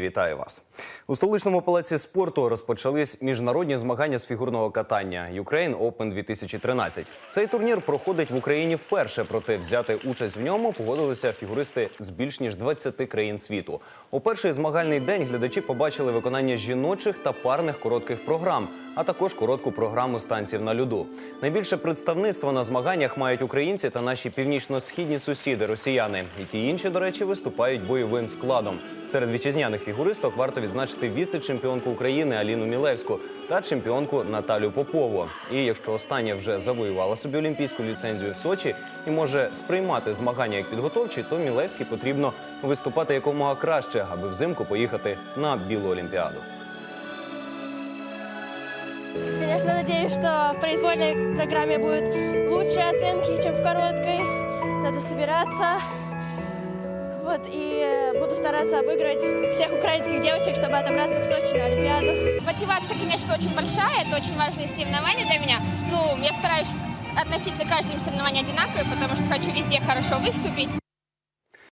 Вітаю вас у столичному палаці спорту. Розпочались міжнародні змагання з фігурного катання Ukraine Open 2013. Цей турнір проходить в Україні вперше, проте взяти участь в ньому погодилися фігуристи з більш ніж 20 країн світу. У перший змагальний день глядачі побачили виконання жіночих та парних коротких програм, а також коротку програму станців на льоду. Найбільше представництво на змаганнях мають українці та наші північно-східні сусіди росіяни. І ті інші, до речі, виступають бойовим складом. Серед вітчизняних фігуристок варто відзначити віце-чемпіонку України Аліну Мілевську та чемпіонку Наталю Попову. І якщо остання вже завоювала собі олімпійську ліцензію в Сочі і може сприймати змагання як підготовчі, то Мілевській потрібно виступати якомога краще, аби взимку поїхати на білу олімпіаду. Конечно, надеюсь, что в произвольной программе будут лучшие оценки, чем в короткой. Надо собираться. Вот, и стараться обыграть всех украинских девочек, чтобы отобраться в Сочи на Олимпиаду. Мотивация, конечно, очень большая, это очень важные соревнования для меня. Ну, я стараюсь относиться к каждому соревнованию одинаково, потому что хочу везде хорошо выступить.